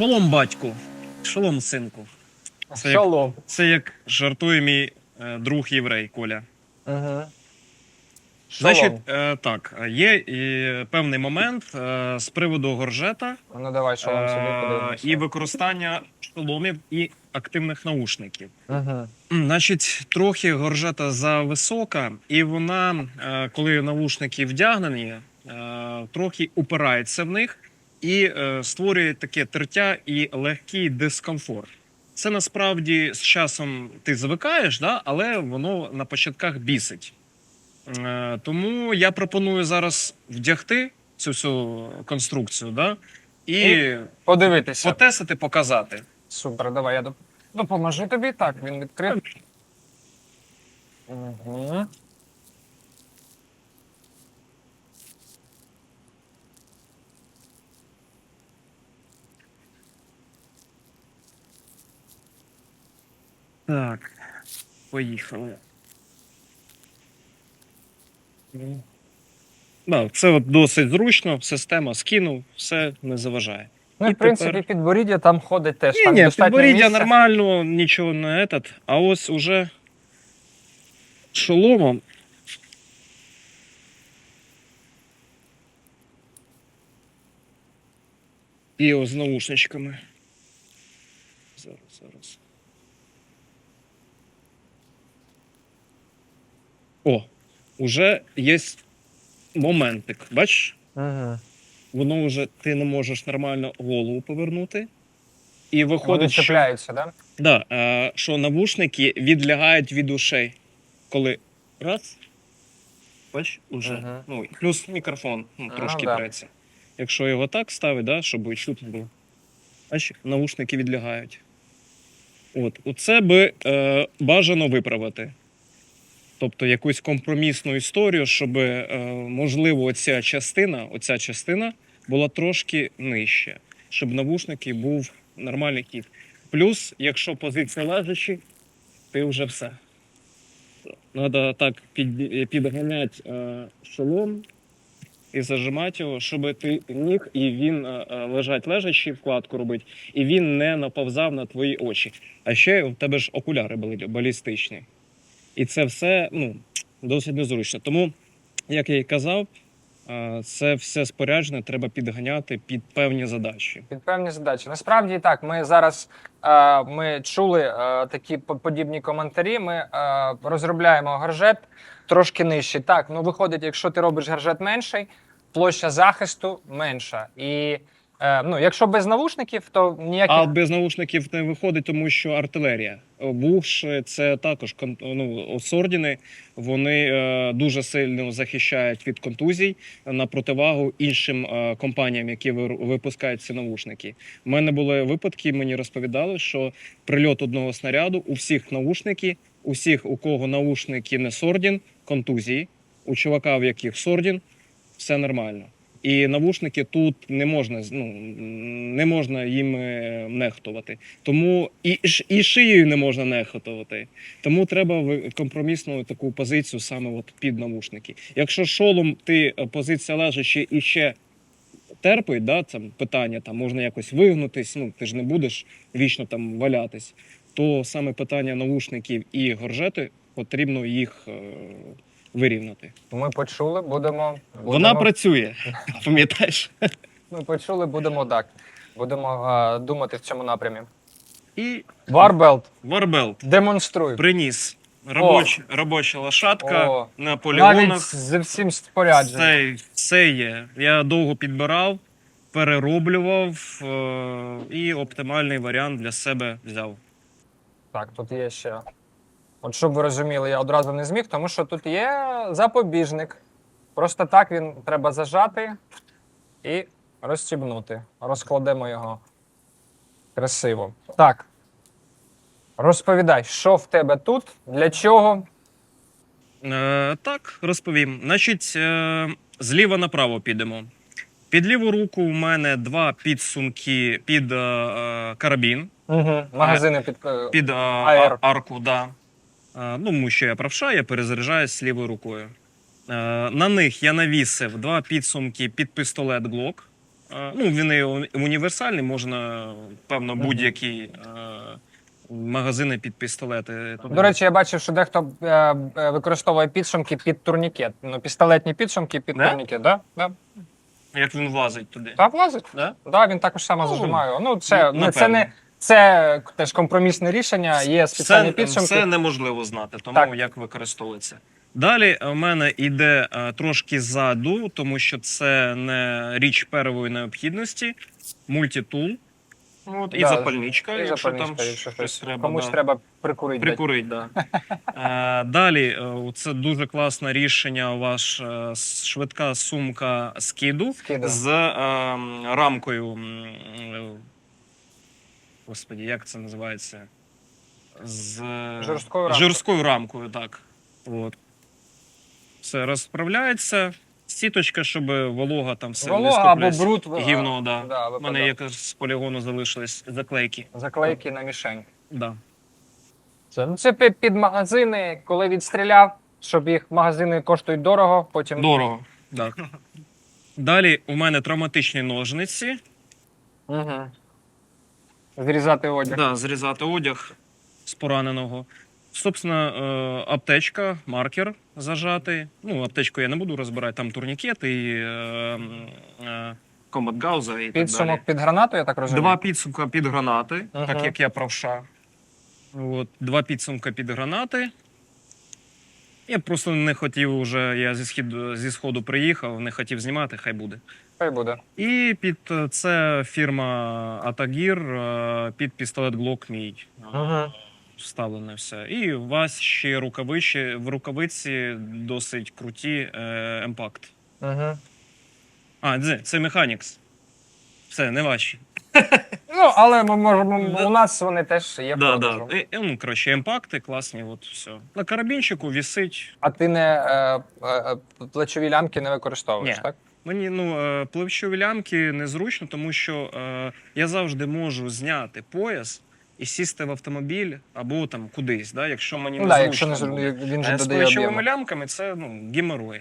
Шолом, батьку. Шолом, синку. Це як- Шалом. Це як жартує мій е, друг єврей Коля. Угу. Значить, е, так, є і певний момент е, з приводу горжета Ну давай шалом собі е, подивимося. і використання шоломів і активних наушників. Угу. М, Значить, трохи горжета зависока, і вона, е, коли навушники вдягнені, е, трохи упирається в них і е, створює таке тертя і легкий дискомфорт. Це насправді з часом ти звикаєш, да? але воно на початках бісить. Е, Тому я пропоную зараз вдягти цю всю конструкцію, да? і І Подивитися. потестити, показати. Супер, давай я допоможу тобі. Так, він відкрив. Угу. Так, поїхали. Да, це от досить зручно, система скинув, все не заважає. Ну, і, в принципі, тепер- підборіддя там ходить теж. Ні, там ні, підборіддя місця. нормально, нічого не этот. А ось уже шоломом. І ось з наушничками. Зараз, зараз. О, уже є моментик. Бачиш? Угу. Воно вже ти не можеш нормально голову повернути. І Вони виходить, що, чіпляються, да? да, е, що навушники відлягають від ушей. Коли раз. Бач, уже. Мгм. Ну, плюс мікрофон ну, трошки да. треться. Якщо його так ставить, да, щоб чути було. Бач, навушники відлягають. От, оце би е, бажано виправити. Тобто якусь компромісну історію, щоб, е, можливо, оця частина, оця частина була трошки нижче, щоб навушники був нормальний хід. Плюс, якщо позиція лежачі, ти вже все. Треба так під, підганяти е, шолом і зажимати його, щоб ти міг і він е, е, лежать лежачі, вкладку робить, і він не наповзав на твої очі. А ще у тебе ж окуляри були балістичні. І це все ну, досить незручно. Тому, як я і казав, це все спорядження треба підганяти під певні задачі. Під певні задачі. Насправді так, ми зараз ми чули такі по- подібні коментарі. Ми розробляємо гаржет трошки нижчий. Так, ну виходить, якщо ти робиш гаржет менший, площа захисту менша. І е, ну, якщо без навушників, то ніяких А без наушників не виходить, тому що артилерія. Буш це також ну, сордіни. Вони е, дуже сильно захищають від контузій на противагу іншим е, компаніям, які випускають ці навушники. У мене були випадки, мені розповідали, що прильот одного снаряду у всіх наушники, у всіх, у кого наушники не сордін, контузії, у чувака, в яких сордін, все нормально. І навушники тут не можна ну, не можна їм е, нехтувати. Тому і, і шиєю не можна нехтувати. Тому треба компромісну таку позицію саме от під навушники. Якщо шолом ти е, позиція лежачи і ще терпить, да, там питання, там можна якось вигнутись, ну ти ж не будеш вічно там валятись, то саме питання навушників і горжети потрібно їх е, вирівняти. ми почули, будемо. Вона працює, пам'ятаєш? Ми почули, будемо так. Будемо е, думати в цьому напрямі. І Варбелт, Варбелт демонструй. приніс робоч, робоча лошадка О, на Навіть полігонах. з всім спорядженням. Все, все є. Я довго підбирав, перероблював е- і оптимальний варіант для себе взяв. Так, тут є ще. От щоб ви розуміли, я одразу не зміг, тому що тут є запобіжник. Просто так він треба зажати і розстібнути. Розкладемо його красиво. Так. Розповідай, що в тебе тут, для чого? Е, так, розповім. Значить, е, зліва направо підемо. Під ліву руку у мене два підсумки під е, е, карабін. Угу. Магазини під. е, під а, Аер. а- арку, да. А, ну, тому що я правша, я перезаряджаюсь лівою рукою. Е, на них я навісив два підсумки під пістолет Glock. Е, Ну, він універсальний, можна, певно, будь-які е, магазини під пістолети. До речі, я бачив, що дехто е, е, використовує підсумки під турнікет. Ну, пістолетні підсумки під Да? турнікет, да? Да. як він влазить туди. Та влазить. Да? Да, він також само Ну, зажимає. Ну, це, ну, ну, це не це теж компромісне рішення. Є спеціальні Це, підсумки. це неможливо знати, тому Так. як використовується. Далі у мене йде е, трошки ззаду, тому що це не річ первої необхідності, мультитул. От, і Да, запальничка, І якщо запальничка, там якщо щось треба. комусь да. треба прикурити. дати. Прикурить, да. Е, Далі, е, це дуже класне рішення. Ваш е, швидка сумка скиду Скиду. з е, рамкою. Е, Господі, як це називається? З Жорсткою рамкою. жорсткою рамкою, так. От. Все розправляється. Сіточка, щоб волога там все не Волога або скоплювалась. бруд. Гівно, да. Да, У мене випадає. з полігону залишились заклейки. Заклейки на мішень. Да. Це, ну, це під магазини, коли відстріляв, щоб їх магазини коштують дорого, потім Дорого. Так. Далі у мене травматичні ножниці. Угу. Зрізати одяг. Да, зрізати одяг з пораненого. Собственно, е, аптечка, маркер зажатий. Ну, аптечку я не буду розбирати, там турнікет і е, е, комбат гауза і так Підсумок далі. під гранату, я так розумію. Два підсумка під гранати, Ага. так як я правша. От, два підсумка під гранати. Я просто не хотів уже, я зі, схід, зі сходу приїхав, не хотів знімати, хай буде. Хай буде. І під е, це фірма Atagir, е, під пістолет Glock мій. Угу. Вставлене все. І у вас ще рукавичі, в рукавиці досить круті е, Impact. Угу. А, це, це Mechanics. Все, не ваші. Ну, але ми можемо. У нас вони теж є в Да, продажу. да. І, і, ну, коротше, імпакти класні, от все. На карабінчику вісить. А ти не е, е, е, плечові лямки не використовуєш, Ні. так? Мені ну, е, плечові лямки незручно, тому що е, я завжди можу зняти пояс і сісти в автомобіль або там кудись, да, якщо мені Ну, да, зручно якщо не зру- буде. він же Е, З додає плечовими об'єму. лямками це ну, геморой.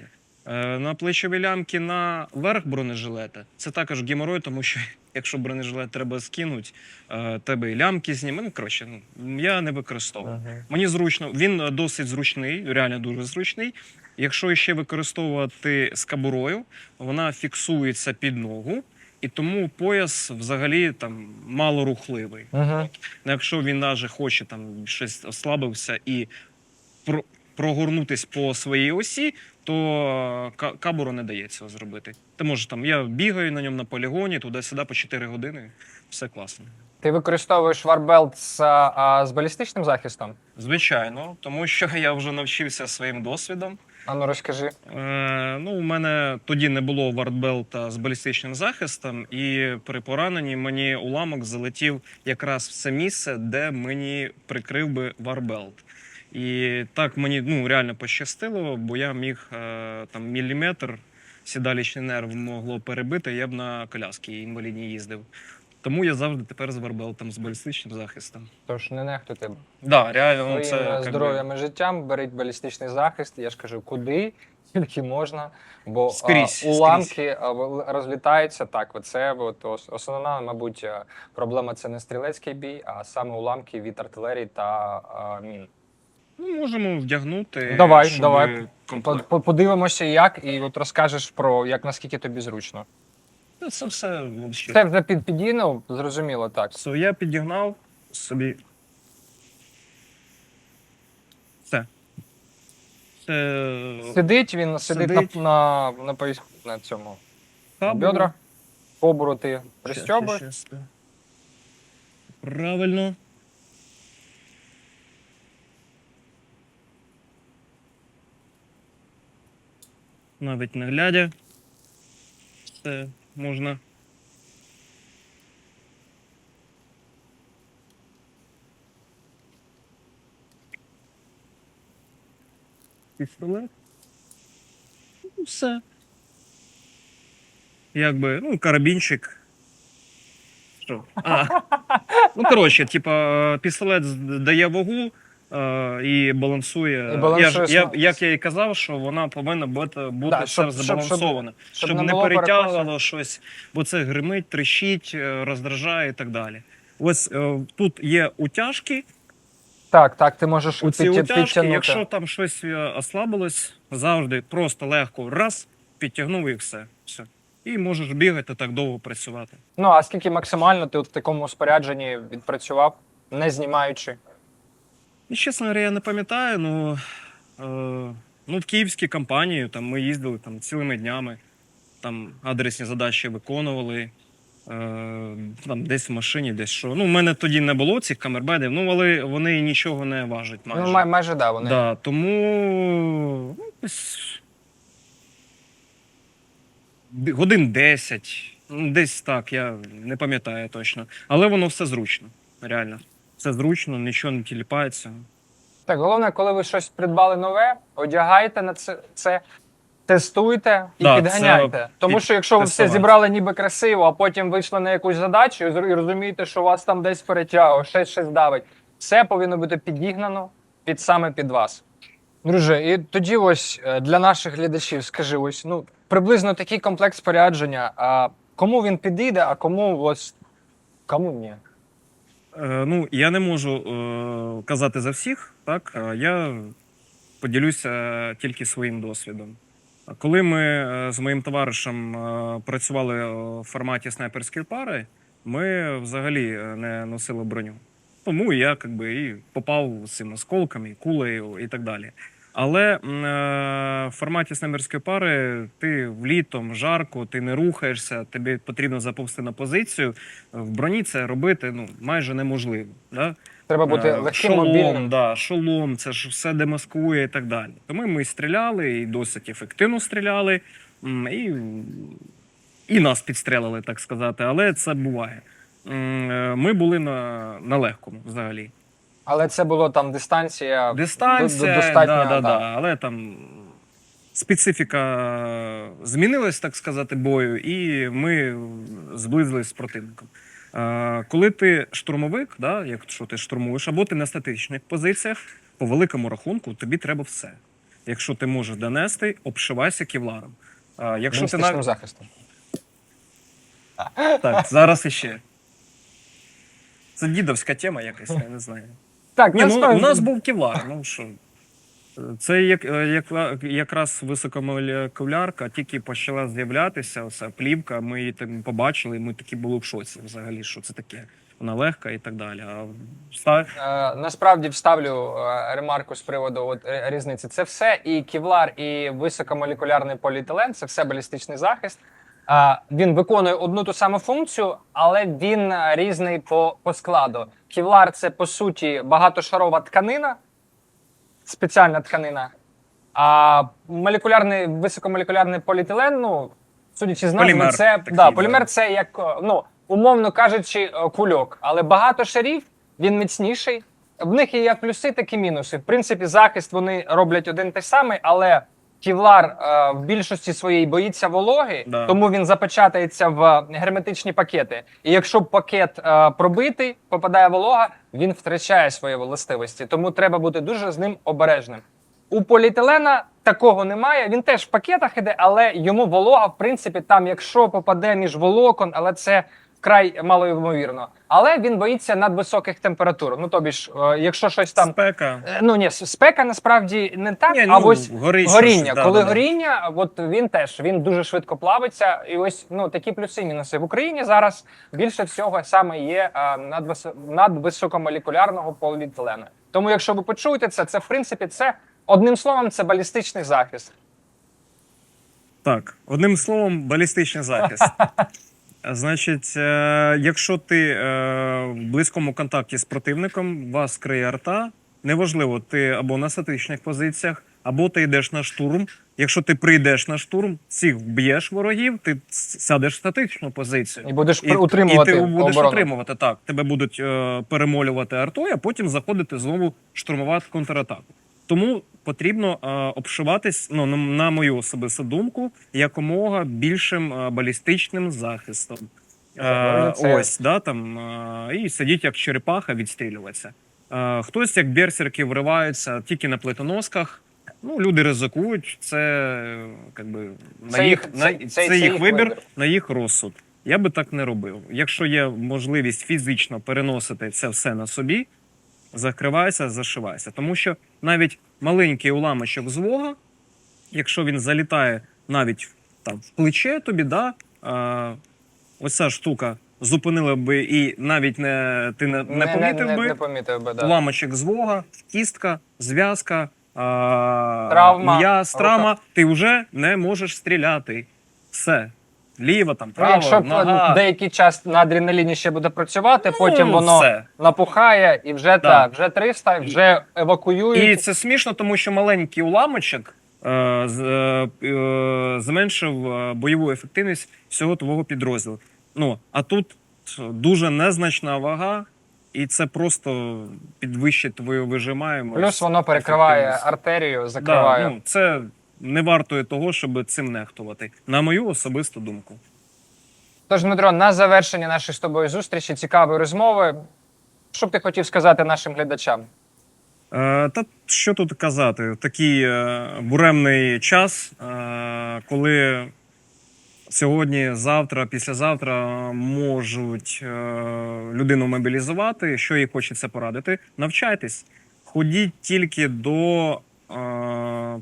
Е, На плечові лямки на верх бронежилета це також геморой, тому що якщо бронежилет треба скинути, е, тебе і лямки зніме. Ну, коротше, ну, я не використовую. Мгм. Мені зручно, він досить зручний, реально дуже зручний. Якщо ще використовувати з кабурою, вона фіксується під ногу, і тому пояс взагалі там мало рухливий. Мгм. Ну, Якщо він навіть хоче там щось ослабився і прогорнутись по своїй осі, то кабуру не дає цього зробити. Ти можеш там, я бігаю на ньому на полігоні, туди-сюди по 4 години, все класно. Ти використовуєш варбелт з, а, з балістичним захистом? Звичайно, тому що я вже навчився своїм досвідом. А ну розкажи. Е, ну, у мене тоді не було вартбелта з балістичним захистом, і при пораненні мені уламок залетів якраз в це місце, де мені прикрив би варбелт. І так мені ну, реально пощастило, бо я міг е, там міліметр сідалічний нерв могло перебити, я б на коляски інвалідній їздив. Тому я завжди тепер з варбелтом, з балістичним захистом. Тож не нехтуйте Да, реально, ну, своїм це е, здоров'ям і життям, беріть балістичний захист. Я ж кажу, куди тільки можна, бо Скрізь, а, уламки а, в- розлітаються так. Оце от, основна, мабуть, е, проблема це не стрілецький бій, а саме уламки від артилерії та а, мін. Ну, можемо вдягнути. Давай, щоб давай. комплект- По- по- Подивимося, як, і от розкажеш про як наскільки тобі зручно. Ну, Це все вообще. Це вже під підійно, зрозуміло, так. So, я підігнав собі. Все. Це Сидить він, сидить, Сидить. на, на, на, на цьому на кабель. бедрах. Щас, щас, щас. Правильно. Навіть не глядя. Це можна. Пістолет. Ну, все. Якби, ну, карабінчик. Що? А. Ну, коротше, типа, пістолет з- дає вагу, е, і балансує. І балансує я, ж- я, см- як я і казав, що вона повинна бути, бути Да, все щоб- щоб- щоб щоб, не не було перетягувало щось, бо це гримить, трещить, е, роздражає і так далі. Ось е, тут є утяжки. Так, так, ти можеш Оці підтя- утяжки, підтягнути. якщо там щось е, ослабилось, завжди просто легко раз, підтягнув і все. все. І можеш бігати так довго працювати. Ну, а скільки максимально ти от в такому спорядженні відпрацював, не знімаючи? Ну, чесно говоря, я не пам'ятаю, ну, е, ну в київській компанії там, ми їздили там, цілими днями, там адресні задачі виконували. Е, там десь в машині, десь що. Ну, в мене тоді не було цих камербедів, ну, але вони нічого не важать майже. Ну, май- майже да, вони. Да, тому ну, десь д- годин 10, ну, десь так, я не пам'ятаю точно. Але воно все зручно, реально. Все зручно, нічого не тіліпається. Так, головне, коли ви щось придбали нове, одягайте на це, це тестуйте і Да, підганяйте. це Тому що якщо ви все тестувати. зібрали ніби красиво, а потім вийшли на якусь задачу і зр- і розумієте, що вас там десь перетягує, щось щось давить, все повинно бути підігнано під саме під вас. Друже, і тоді ось е, для наших глядачів скажи, ось ну приблизно такий комплект спорядження. А кому він підійде, а кому ось кому ні? Е, ну, я не можу е, казати за всіх, так? Е, Я поділюся тільки своїм досвідом. Коли ми з моїм товаришем працювали в форматі снайперської пари, ми взагалі не носили броню. Тому я как би, і попав з цим осколками, кулею і так далі. Але е, в форматі снайперської пари ти влітом жарко, ти не рухаєшся, тобі потрібно заповзти на позицію. В броні це робити ну, майже неможливо. Да? Треба бути Е, легким шолом, мобільним. Да, шолом, це ж все демаскує і так далі. Тому ми стріляли і досить ефективно стріляли, і, і нас підстрелили, так сказати. Але це буває. Е, Ми були на, на легкому взагалі. Але це було там дистанція. Дистанція, до- достатньо, да, да, да. але там специфіка змінилась, так сказати, бою, і ми зблизились з противником. Е, Коли ти штурмовик, да, якщо ти штурмуєш, або ти на статичних позиціях, по великому рахунку тобі треба все. Якщо ти можеш донести, обшивайся кевларом. Е, Якщо ти Міністичним на... захистом. Так, зараз іще. Це дідовська тема якась, я не знаю. Так, Ні, ну, у нас був кевлар. Ну що. Це як, е, як, якраз високомолекулярка, тільки почала з'являтися, оця плівка, ми її там побачили, і ми такі були в шоці взагалі, що це таке. Вона легка і так далі. А ста- Е, насправді вставлю е, ремарку з приводу от, е, різниці. Це все і кевлар, і високомолекулярний поліетилен, це все балістичний захист. Е, він виконує одну ту саму функцію, але він е, різний по, по складу. Кевлар це по суті багатошарова тканина, спеціальна тканина. А молекулярний високомолекулярний поліетилен, ну, судячи з назви, Полімер це такий, да, да. полімер це як, е, ну, умовно кажучи, е, кульок. Але багато шарів, він міцніший. В них є як плюси, так і мінуси. В принципі, захист вони роблять один той самий, але кевлар е, в більшості своїй боїться вологи, Да. тому він запечатається в герметичні пакети. І якщо пакет е, пробитий, попадає волога, він втрачає свої властивості. Тому треба бути дуже з ним обережним. У поліетилена такого немає. Він теж в пакетах іде, але йому волога, в принципі, там, якщо попаде між волокон, але це вкрай малоймовірно. Але він боїться надвисоких температур. Ну тобі ж, е, якщо щось там. спека. Е, Ну ні, спека насправді не так, Ні, а ну, ось горить горіння. щось, да, Коли да, да. горіння, от він теж він дуже швидко плавиться. І ось ну такі плюси і мінуси. В Україні зараз більше всього саме є е, надвис- надвисокомолекулярного поліетилену. Тому, якщо ви почуєте це, це в принципі це одним словом, це балістичний захист. Так, одним словом, балістичний захист. Значить, е, якщо ти е, в близькому контакті з противником, вас криє арта, неважливо, ти або на статичних позиціях, або ти йдеш на штурм. Якщо ти прийдеш на штурм, цих вб'єш ворогів, ти сядеш в статичну позицію. І будеш І, утримувати і ти будеш оборону. утримувати так. Тебе будуть е, перемолювати артою, а потім заходити знову штурмувати контратаку. Тому потрібно е, обшиватись, ну на, на мою особисту думку, якомога більшим е, балістичним захистом. Е, ось, да, там, е, і сидіть як черепаха, відстрілюватися. Е, Хтось, як берсерки, вриваються тільки на плитоносках. Ну, люди ризикують, це, е, как би, на Це їх, на, це- це, це- це їх їх вибір, вибір. на їх розсуд. Я би так не робив. Якщо є можливість фізично переносити це все на собі, закривайся, зашивайся. Тому що навіть маленький уламочок з вога, якщо він залітає навіть там в плече тобі, да, а, ось ця штука зупинила би і навіть не, ти не, не помітив не, би. не помітив би, да. Уламочок з вога, кістка, зв'язка, а, Травма, м'яз, травма, ти вже не можеш стріляти. Все. Ліва, там, Ну, право, Якщо нога. деякий час на адреналіні ще буде працювати, потім Ну, воно все. напухає і вже так, вже 300, вже евакуюють. І це смішно, тому що маленький уламочок е, з- е, е, зменшив е, бойову ефективність всього твого підрозділу. Ну, а тут дуже незначна вага, і це просто підвищить твою вижимаємость. Плюс воно перекриває ефективність. артерію, Да, закриває. ну, це не вартує того, щоб цим нехтувати. На мою особисту думку. Тож, Дмитро, на завершення нашої з тобою зустрічі, цікавої розмови. Що б ти хотів сказати нашим глядачам? Е, Та що тут казати? Такий е, буремний час, е, коли сьогодні, завтра, післязавтра можуть е, людину мобілізувати. Що їй хочеться порадити? Навчайтесь, ходіть тільки до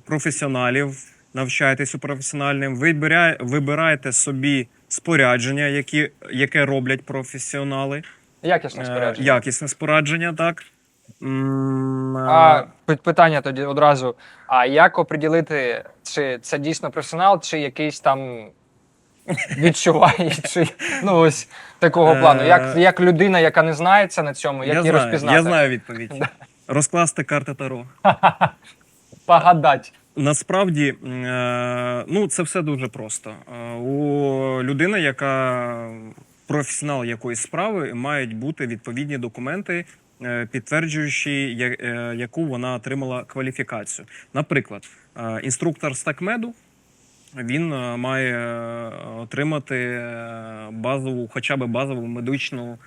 професіоналів, навчайтесь у професіональним, вибирай, вибирайте собі спорядження, які, яке роблять професіонали. Якісне Е, спорядження. Якісне спорядження, так. А питання тоді одразу: а як оприділити, чи це дійсно професіонал, чи якийсь там відчуває, чи ну ось такого Е, плану? Як, як людина, яка не знається на цьому, як я, її знаю, розпізнати? я знаю відповідь. Розкласти карти Таро. Погадать. Насправді, е, ну це все дуже просто. Е, У людини, яка професіонал якоїсь справи, мають бути відповідні документи, е, підтверджуючи, яку вона отримала кваліфікацію. Наприклад, інструктор стакмеду. Він е, має отримати базову, хоча б базову медичну,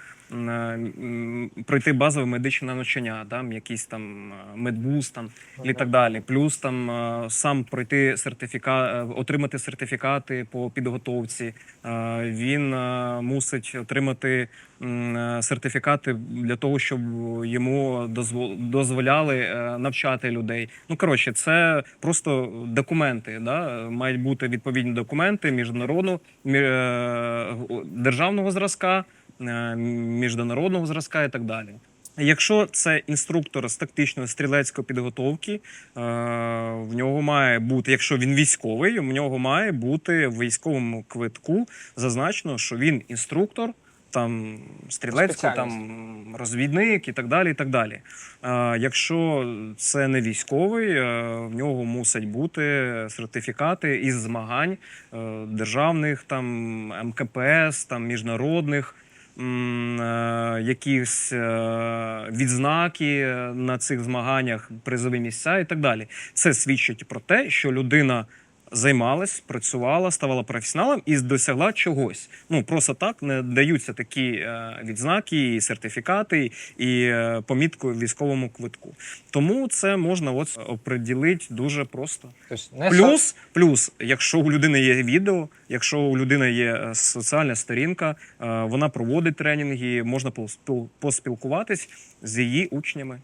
пройти базове медичне навчання, там якийсь там е, медбуз там і так далі. Плюс там е, сам пройти сертифікат, отримати сертифікати по підготовці. Е, Він е, мусить отримати е, сертифікати для того, щоб йому дозво- дозволяли е, навчати людей. Ну коротше, це просто документи. Да? Мають бути відповідні документи міжнародного мі- е, державного зразка, е, міжнародного зразка і так далі. Якщо це інструктор з тактичної стрілецької підготовки, е, в нього має бути, якщо він військовий, в нього має бути в військовому квитку зазначено, що він інструктор, там стрілецький, там розвідник і так далі. І так далі. Е, якщо це не військовий, е, в нього мусять бути сертифікати із змагань е, державних, там МКПС, там міжнародних. Е, Якісь е, відзнаки на цих змаганнях, призові місця і так далі. Це свідчить про те, що людина займалась, працювала, ставала професіоналом і досягла чогось. Ну просто так не даються такі е, відзнаки, і сертифікати, і е, помітку в військовому квитку. Тому це можна от оприділити дуже просто. Тобто не Плюс, плюс, якщо у людини є відео, якщо у людини є е, соціальна сторінка, е, вона проводить тренінги, можна поспіл- поспілкуватись з її учнями.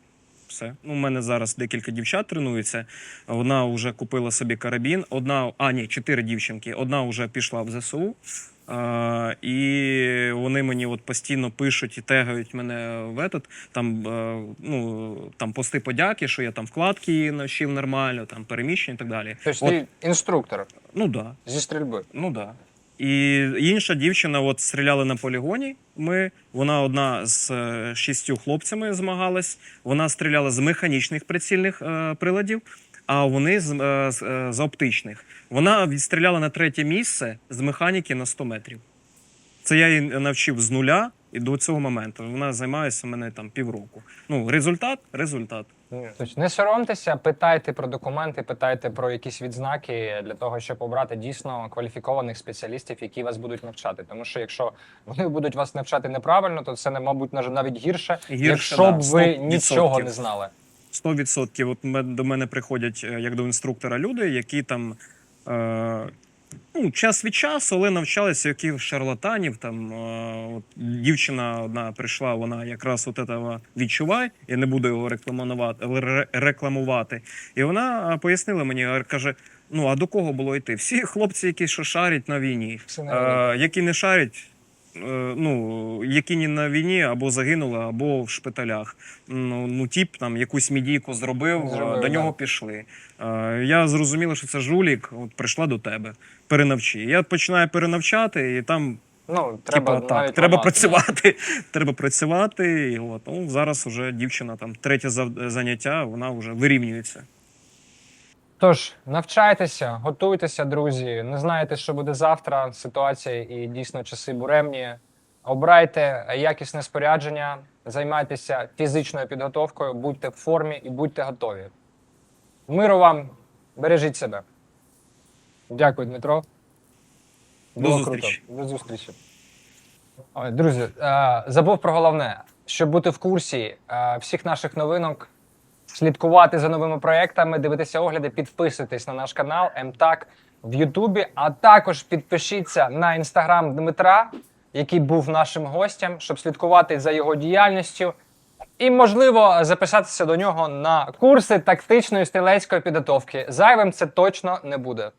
Все. Ну, у мене зараз декілька дівчат тренуються. Вона вже купила собі карабін. Одна, а ні, чотири дівчинки. Одна вже пішла в ЗСУ. Е, і вони мені от постійно пишуть і тегають мене в этот, там, е, ну, там пости подяки, що я там вкладки навчив нормально, там переміщення і так далі. Тобто От, ти інструктор ну да, зі стрільби. ну да. І інша дівчина, от стріляли на полігоні. Ми вона одна з е, шістю хлопцями змагалась. Вона стріляла з механічних прицільних е, приладів, а вони з, е, з, е, з оптичних. Вона відстріляла на третє місце з механіки на 100 метрів. Це я її навчив з нуля і до цього моменту. Вона займається мене там півроку. Ну, результат результат. Тобто не соромтеся, питайте про документи, питайте про якісь відзнаки для того, щоб обрати дійсно кваліфікованих спеціалістів, які вас будуть навчати. Тому що якщо вони будуть вас навчати неправильно, то це мабуть навіть гірше, Гірше, якщо да, б ви нічого не знали. 100%. От до мене приходять е, як до інструктора люди, які там е, ну, час від часу, але навчалися яких шарлатанів. Там е, от, дівчина одна прийшла, вона якраз от этого відчуває, я не буду його рекламувати, ре- рекламувати. І вона пояснила мені, каже: ну а до кого було йти? Всі хлопці, які що шарять на війні, на війні. е, які не шарять. Е, Ну, які не на війні або загинули, або в шпиталях. Ну, ну тіп там якусь мідійку зробив, Зробив, до да. нього пішли. Е, я зрозуміла, що це жулік, от прийшла до тебе, перенавчи. Я починаю перенавчати, і там Ну, треба типа, так, треба ламати. працювати. треба працювати. І от, ну, зараз вже дівчина там третє заняття, вона вже вирівнюється. Тож навчайтеся, готуйтеся, друзі. Не знаєте, що буде завтра. Ситуація і дійсно часи буремні. Обирайте якісне спорядження, займайтеся фізичною підготовкою, будьте в формі і будьте готові. Миру вам, бережіть себе. Дякую, Дмитро. До Було зустрічі. Круто. До зустрічі. Ой, друзі, е, забув про головне, щоб бути в курсі е, всіх наших новинок, слідкувати за новими проектами, дивитися огляди, підписуйтесь на наш канал МТАК в Ютубі, а також підпишіться на інстаграм Дмитра, який був нашим гостем, щоб слідкувати за його діяльністю. І, можливо, записатися до нього на курси тактичної стрілецької підготовки. Зайвим це точно не буде.